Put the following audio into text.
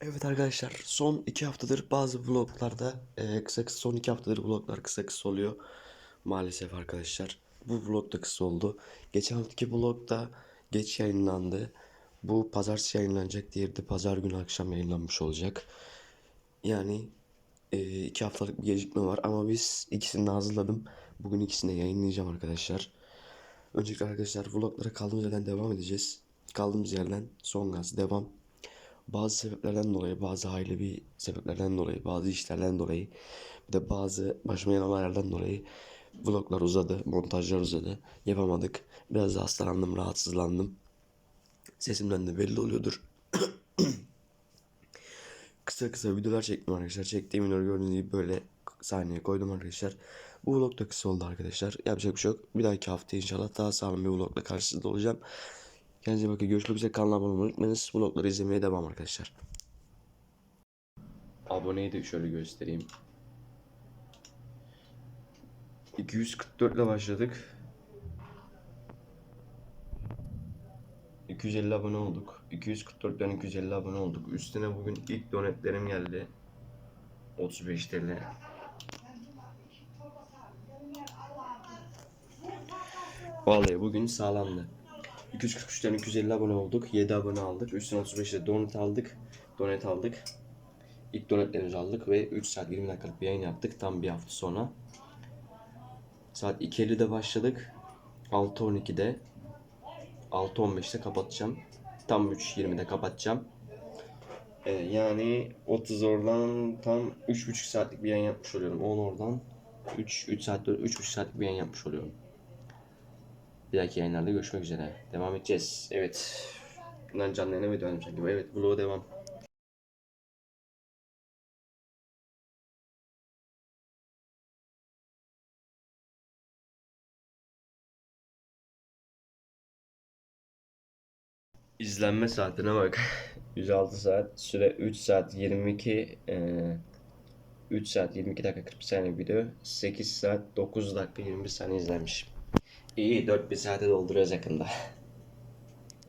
Evet arkadaşlar son iki haftadır bazı vloglarda e, kısa kısa son iki haftadır vloglar kısa kısa oluyor. Maalesef arkadaşlar bu vlog da kısa oldu. Geçen haftaki vlog da geç yayınlandı. Bu pazartesi yayınlanacak diğeri de pazar günü akşam yayınlanmış olacak. Yani e, iki haftalık bir gecikme var ama biz ikisini de hazırladım. Bugün ikisini de yayınlayacağım arkadaşlar. Öncelikle arkadaşlar vloglara kaldığımız yerden devam edeceğiz. Kaldığımız yerden son gaz devam. Bazı sebeplerden dolayı, bazı ailevi sebeplerden dolayı, bazı işlerden dolayı, bir de bazı başıma gelen olaylardan dolayı vloglar uzadı, montajlar uzadı. Yapamadık. Biraz da hastalandım, rahatsızlandım. Sesimden de belli oluyordur. kısa kısa videolar çektim arkadaşlar. Çektiğim videoları gördüğünüz gibi böyle sahneye koydum arkadaşlar. Bu vlog da kısa oldu arkadaşlar. Yapacak bir şey yok. Bir dahaki hafta inşallah daha sağlam bir vlogla karşınızda olacağım. Kendinize bakın. Görüşmek üzere. Kanala abone olmayı unutmayınız. Vlogları izlemeye devam arkadaşlar. Aboneyi de şöyle göstereyim. 244 ile başladık. 250 abone olduk. 244'ten 250 abone olduk. Üstüne bugün ilk donetlerim geldi. 35 TL. Vallahi bugün sağlamdı. 243'ten 250 abone olduk. 7 abone aldık. Üstüne 35'te donet aldık. Donet aldık. İlk donetlerimizi aldık ve 3 saat 20 dakikalık bir yayın yaptık tam bir hafta sonra. Saat 2.50'de başladık. 6.12'de 6.15'te kapatacağım. Tam 3.20'de kapatacağım. Ee, yani 30 oradan tam 3.5 saatlik bir yayın yapmış oluyorum. 10 oradan 3 3 saat 3.5 saatlik bir yayın yapmış oluyorum. Bir dahaki yayınlarda görüşmek üzere. Devam edeceğiz. Evet. Bundan canlı yayına video almışım gibi. Evet vloga devam. İzlenme saatine bak. 106 saat. Süre 3 saat 22 eee 3 saat 22 dakika 40 saniye video. 8 saat 9 dakika 21 saniye izlenmiş. İyi 4 bir saate dolduruyoruz yakında.